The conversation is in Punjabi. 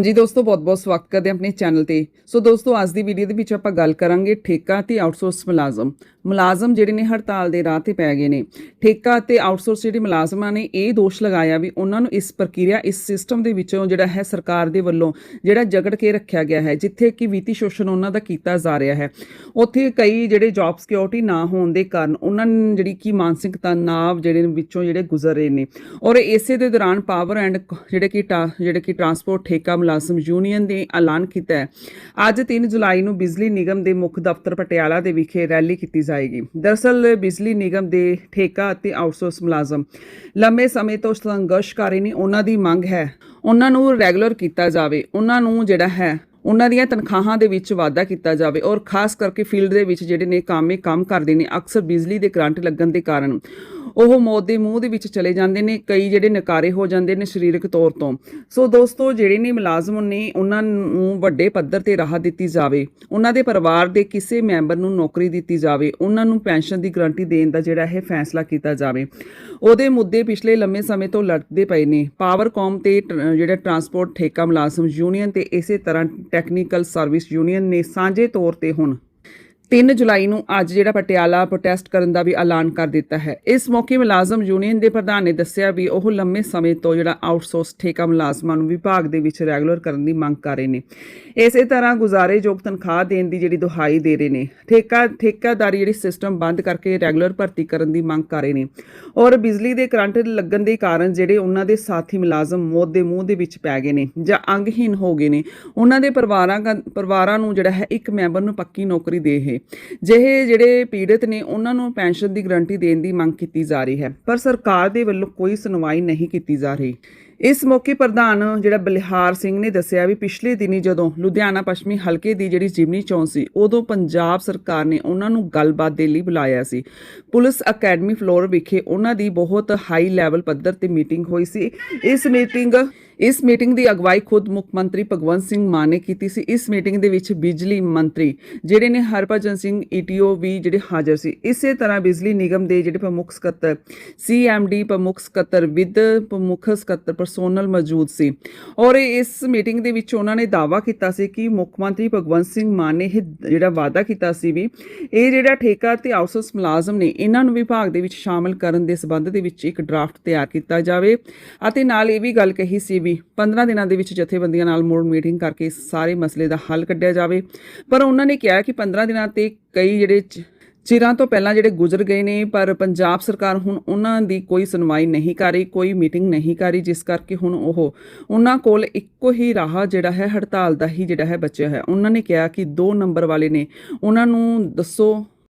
ਹਾਂਜੀ ਦੋਸਤੋ, ਬਹੁਤ-ਬਹੁਤ ਸਵਾਗਤ ਕਰਦੇ ਹਾਂ ਆਪਣੇ ਚੈਨਲ ਤੇ। ਸੋ ਦੋਸਤੋ, ਅੱਜ ਦੀ ਵੀਡੀਓ ਦੇ ਵਿੱਚ ਆਪਾਂ ਗੱਲ ਕਰਾਂਗੇ ਠੇਕਾ ਤੇ ਆਊਟਸੋਰਸ ਮੁਲਾਜ਼ਮ। ਮੁਲਾਜ਼ਮ ਜਿਹੜੇ ਨੇ ਹੜਤਾਲ ਦੇ ਰਾਹ ਤੇ ਪੈ ਗਏ ਨੇ। ਠੇਕਾ ਤੇ ਆਊਟਸੋਰਸ ਜਿਹੜੇ ਮੁਲਾਜ਼ਮਾਂ ਨੇ, ਇਹ ਦੋਸ਼ ਲਗਾਇਆ ਵੀ ਉਹਨਾਂ ਨੂੰ ਇਸ ਪ੍ਰਕਿਰਿਆ, ਇਸ ਸਿਸਟਮ ਦੇ ਵਿੱਚੋਂ ਜਿਹੜਾ ਹੈ ਸਰਕਾਰ ਦੇ ਵੱਲੋਂ ਜਿਹੜਾ ਜਗੜ ਕੇ ਰੱਖਿਆ ਗਿਆ ਹੈ, ਜਿੱਥੇ ਕਿ ਵਿੱਤੀ ਸ਼ੋਸ਼ਣ ਉਹਨਾਂ ਦਾ ਕੀਤਾ ਜਾ ਰਿਹਾ ਹੈ। ਉੱਥੇ ਕਈ ਜਿਹੜੇ ਜੌਬ ਸਿਕਿਉਰਿਟੀ ਨਾ ਹੋਣ ਦੇ ਕਾਰਨ ਉਹਨਾਂ ਨੂੰ ਜਿਹੜੀ ਕਿ ਮਾਨਸਿਕ ਤਣਾਅ ਜਿਹੜੇ ਵਿੱਚੋਂ ਜਿਹੜੇ ਗੁਜ਼ਰ ਰਹੇ ਨੇ। ਔਰ ਇਸੇ ਦੇ ਦੌਰਾਨ ਪਾਵਰ ਐਂਡ ਜਿਹੜੇ ਕਿ ਟਾ- ਜਿਹੜੇ ਕਿ ਟਰਾਂਸਪੋਰਟ ਠੇਕਾ ਮੁਲਾਜ਼ਮ ਯੂਨੀਅਨ ਨੇ ਐਲਾਨ ਕੀਤਾ ਹੈ। ਅੱਜ 3 ਜੁਲਾਈ ਨੂੰ ਬਿਜਲੀ ਨਿਗਮ ਦੇ ਮੁੱਖ ਦਫ਼ਤਰ ਪਟਿਆਲਾ ਦੇ ਵਿਖੇ ਰੈਲੀ ਕੀਤੀ ਜਾਏਗੀ। ਦਰਅਸਲ, ਬਿਜਲੀ ਨਿਗਮ ਦੇ ਠੇਕਾ ਅਤੇ ਆਊਟਸੋਰਸ ਮੁਲਾਜ਼ਮ ਲੰਮੇ ਸਮੇਂ ਤੋਂ ਸੰਘਰਸ਼ ਕਰ ਰਹੇ ਨੇ ਉਹਨਾਂ ਦੀ ਮੰਗ ਹੈ, ਉਹਨਾਂ ਨੂੰ ਰੈਗੂਲਰ ਕੀਤਾ ਜਾਵੇ। ਉਹਨਾਂ ਨੂੰ ਜਿਹੜਾ ਹੈ ਉਹਨਾਂ ਦੀਆਂ ਤਨਖਾਹਾਂ ਦੇ ਵਿੱਚ ਵਾਧਾ ਕੀਤਾ ਜਾਵੇ ਔਰ ਖਾਸ ਕਰਕੇ ਫੀਲਡ ਦੇ ਵਿੱਚ ਜਿਹੜੇ ਨੇ ਕਾਮੇ ਕੰਮ ਕਰਦੇ ਨੇ, ਅਕਸਰ ਬਿਜਲੀ ਦੇ ਕਰੰਟ ਲੱਗਣ ਦੇ ਕਾਰਨ। ਉਹ ਮੌਤ ਦੇ ਮੂੰਹ ਦੇ ਵਿੱਚ ਚਲੇ ਜਾਂਦੇ ਨੇ, ਕਈ ਜਿਹੜੇ ਨਕਾਰੇ ਹੋ ਜਾਂਦੇ ਨੇ ਸਰੀਰਕ ਤੌਰ ਤੋਂ। ਸੋ ਦੋਸਤੋ, ਜਿਹੜੇ ਨੇ ਮੁਲਾਜ਼ਮ ਨੇ, ਉਹਨਾਂ ਨੂੰ ਵੱਡੇ ਪੱਧਰ ਤੇ ਰਾਹਤ ਦਿੱਤੀ ਜਾਵੇ। ਉਹਨਾਂ ਦੇ ਪਰਿਵਾਰ ਦੇ ਕਿਸੇ ਮੈਂਬਰ ਨੂੰ ਨੌਕਰੀ ਦਿੱਤੀ ਜਾਵੇ। ਉਹਨਾਂ ਨੂੰ ਪੈਨਸ਼ਨ ਦੀ ਗਾਰੰਟੀ ਦੇਣ ਦਾ ਜਿਹੜਾ ਇਹ ਫੈਸਲਾ ਕੀਤਾ ਜਾਵੇ। ਉਹਦੇ ਮੁੱਦੇ ਪਿਛਲੇ ਲੰਮੇ ਸਮੇਂ ਤੋਂ ਲੜਦੇ ਪਏ ਨੇ। ਪਾਵਰਕਾਮ ਤੇ ਟਰ- ਜਿਹੜਾ ਟਰਾਂਸਪੋਰਟ ਠੇਕਾ ਮੁਲਾਜ਼ਮ ਯੂਨੀਅਨ ਤੇ ਇਸੇ ਤਰ੍ਹਾਂ ਟੈਕਨੀਕਲ ਸਰਵਿਸ ਯੂਨੀਅਨ ਨੇ ਸਾਂਝੇ ਤੌਰ ਤੇ ਹੁਣ 3 ਜੁਲਾਈ ਨੂੰ ਅੱਜ ਜਿਹੜਾ ਪਟਿਆਲਾ ਪ੍ਰੋਟੈਸਟ ਕਰਨ ਦਾ ਵੀ ਐਲਾਨ ਕਰ ਦਿੱਤਾ ਹੈ। ਇਸ ਮੌਕੇ ਮੁਲਾਜ਼ਮ ਯੂਨੀਅਨ ਦੇ ਪ੍ਰਧਾਨ ਨੇ ਦੱਸਿਆ ਵੀ ਉਹ ਲੰਮੇ ਸਮੇਂ ਤੋਂ ਜਿਹੜਾ ਆਊਟਸੋਰਸ ਠੇਕਾ ਮੁਲਾਜ਼ਮਾਂ ਨੂੰ ਵਿਭਾਗ ਦੇ ਵਿੱਚ ਰੈਗੂਲਰ ਕਰਨ ਦੀ ਮੰਗ ਕਰ ਰਹੇ ਨੇ। ਇਸੇ ਤਰ੍ਹਾਂ ਗੁਜ਼ਾਰੇਯੋਗ ਤਨਖਾਹ ਦੇਣ ਦੀ ਜਿਹੜੀ ਦੁਹਾਈ ਦੇ ਰਹੇ ਨੇ, ਠੇਕਾ, ਠੇਕਾਦਾਰੀ ਜਿਹੜੀ ਸਿਸਟਮ ਬੰਦ ਕਰਕੇ ਰੈਗੂਲਰ ਭਰਤੀ ਕਰਨ ਦੀ ਮੰਗ ਕਰ ਰਹੇ ਨੇ। ਔਰ ਬਿਜਲੀ ਦੇ ਕਰੰਟ ਲੱਗਣ ਦੇ ਕਾਰਨ ਜਿਹੜੇ ਉਹਨਾਂ ਦੇ ਸਾਥੀ ਮੁਲਾਜ਼ਮ ਮੌਤ ਦੇ ਮੂੰਹ ਦੇ ਵਿੱਚ ਪੈ ਗਏ ਨੇ ਜਾਂ ਅੰਗਹੀਨ ਹੋ ਗਏ ਨੇ, ਉਹਨਾਂ ਦੇ ਪਰਿਵਾਰਾਂ ਗਾ- ਪਰਿਵਾਰਾਂ ਨੂੰ ਜਿਹੜਾ ਹੈ ਇੱਕ ਮੈਂਬਰ ਨੂੰ ਪੱਕੀ ਨੌਕਰੀ ਦੇ ਹੈ ਇਹ ਜਿਹੇ ਜਿਹੜੇ ਪੀੜਤ ਨੇ, ਉਹਨਾਂ ਨੂੰ ਪੈਨਸ਼ਨ ਦੀ ਗਰੰਟੀ ਦੇਣ ਦੀ ਮੰਗ ਕੀਤੀ ਜਾ ਰਹੀ ਹੈ। ਪਰ ਸਰਕਾਰ ਦੇ ਵੱਲੋਂ ਕੋਈ ਸੁਣਵਾਈ ਨਹੀਂ ਕੀਤੀ ਜਾ ਰਹੀ। ਇਸ ਮੌਕੇ ਪ੍ਰਧਾਨ ਜਿਹੜਾ ਬਲਿਹਾਰ ਸਿੰਘ ਨੇ ਦੱਸਿਆ ਵੀ ਪਿਛਲੇ ਦਿਨੀ ਜਦੋਂ ਲੁਧਿਆਣਾ ਪੱਛਮੀ ਹਲਕੇ ਦੀ ਜਿਹੜੀ ਜਿਮਨੀ ਚੋਣ ਸੀ, ਉਦੋਂ ਪੰਜਾਬ ਸਰਕਾਰ ਨੇ ਉਹਨਾਂ ਨੂੰ ਗੱਲਬਾਤ ਦੇ ਲਈ ਬੁਲਾਇਆ ਸੀ। ਪੁਲਿਸ ਅਕੈਡਮੀ ਫਲੋਰ ਵਿਖੇ ਉਹਨਾਂ ਦੀ ਬਹੁਤ ਹਾਈ ਲੈਵਲ ਪੱਧਰ ਤੇ ਮੀਟਿੰਗ ਹੋਈ ਸੀ। ਇਸ ਮੀਟਿੰਗ ਇਸ ਮੀਟਿੰਗ ਦੀ ਅਗਵਾਈ ਖੁਦ ਮੁੱਖ ਮੰਤਰੀ ਭਗਵੰਤ ਸਿੰਘ ਮਾਨ ਨੇ ਕੀਤੀ ਸੀ। ਇਸ ਮੀਟਿੰਗ ਦੇ ਵਿੱਚ ਬਿਜਲੀ ਮੰਤਰੀ ਜਿਹੜੇ ਨੇ ਹਰਭਜਨ ਸਿੰਘ ਈਟੀਓ ਵੀ ਜਿਹੜੇ ਹਾਜ਼ਰ ਸੀ। ਇਸੇ ਤਰ੍ਹਾਂ ਬਿਜਲੀ ਨਿਗਮ ਦੇ ਜਿਹੜੇ ਪ੍ਰਮੁੱਖ ਸਕੱਤਰ ਸੀਐਮਡੀ ਪ੍ਰਮੁੱਖ ਸਕੱਤਰ, ਵਿਦ ਪ੍ਰਮੁੱਖ ਸਕੱਤਰ ਪਰਸੋਨਲ ਮੌਜੂਦ ਸੀ। ਔਰ ਇਸ ਮੀਟਿੰਗ ਦੇ ਵਿੱਚ ਉਹਨਾਂ ਨੇ ਦਾਅਵਾ ਕੀਤਾ ਸੀ ਕਿ ਮੁੱਖ ਮੰਤਰੀ ਭਗਵੰਤ ਸਿੰਘ ਮਾਨ ਨੇ ਇਹ ਜਿਹੜਾ ਵਾਅਦਾ ਕੀਤਾ ਸੀ ਵੀ ਇਹ ਜਿਹੜਾ ਠੇਕਾ ਤੇ ਆਊਟਸੋਰਸ ਮੁਲਾਜ਼ਮ ਨੇ, ਇਹਨਾਂ ਨੂੰ ਵਿਭਾਗ ਦੇ ਵਿੱਚ ਸ਼ਾਮਲ ਕਰਨ ਦੇ ਸਬੰਧ ਦੇ ਵਿੱਚ ਇੱਕ ਡਰਾਫਟ ਤਿਆਰ ਕੀਤਾ ਜਾਵੇ। ਅਤੇ ਨਾਲ ਇਹ ਵੀ ਗੱਲ ਕਹੀ ਸੀ ਵੀ 15 ਦਿਨਾਂ ਦੇ ਵਿੱਚ ਜਥੇਬੰਦੀਆਂ ਨਾਲ ਮੋੜ ਮੀਟਿੰਗ ਕਰਕੇ ਸਾਰੇ ਮਸਲੇ ਦਾ ਹੱਲ ਕੱਢਿਆ ਜਾਵੇ। ਪਰ ਉਹਨਾਂ ਨੇ ਕਿਹਾ ਕਿ 15 ਦਿਨਾਂ ਤੇ ਕਈ ਜਿਹੜੇ ਚਿਰਾਂ ਤੋਂ ਪਹਿਲਾਂ ਜਿਹੜੇ ਗੁਜ਼ਰ ਗਏ ਨੇ, ਪਰ ਪੰਜਾਬ ਸਰਕਾਰ ਹੁਣ ਉਹਨਾਂ ਦੀ ਕੋਈ ਸੁਣਵਾਈ ਨਹੀਂ ਕਰ ਰਹੀ, ਕੋਈ ਮੀਟਿੰਗ ਨਹੀਂ ਕਰ ਰਹੀ, ਜਿਸ ਕਰਕੇ ਹੁਣ ਉਹ ਉਹਨਾਂ ਕੋਲ ਇੱਕੋ ਹੀ ਰਾਹ ਜਿਹੜਾ ਹੈ, ਹੜਤਾਲ ਦਾ ਹੀ ਜਿਹੜਾ ਹੈ, ਬਚਿਆ ਹੈ ਉਹਨਾਂ ਨੇ ਕਿਹਾ ਕਿ 2 ਨੰਬਰ ਵਾਲੇ ਨੇ। ਉਹਨਾਂ ਨੂੰ ਦੱਸੋ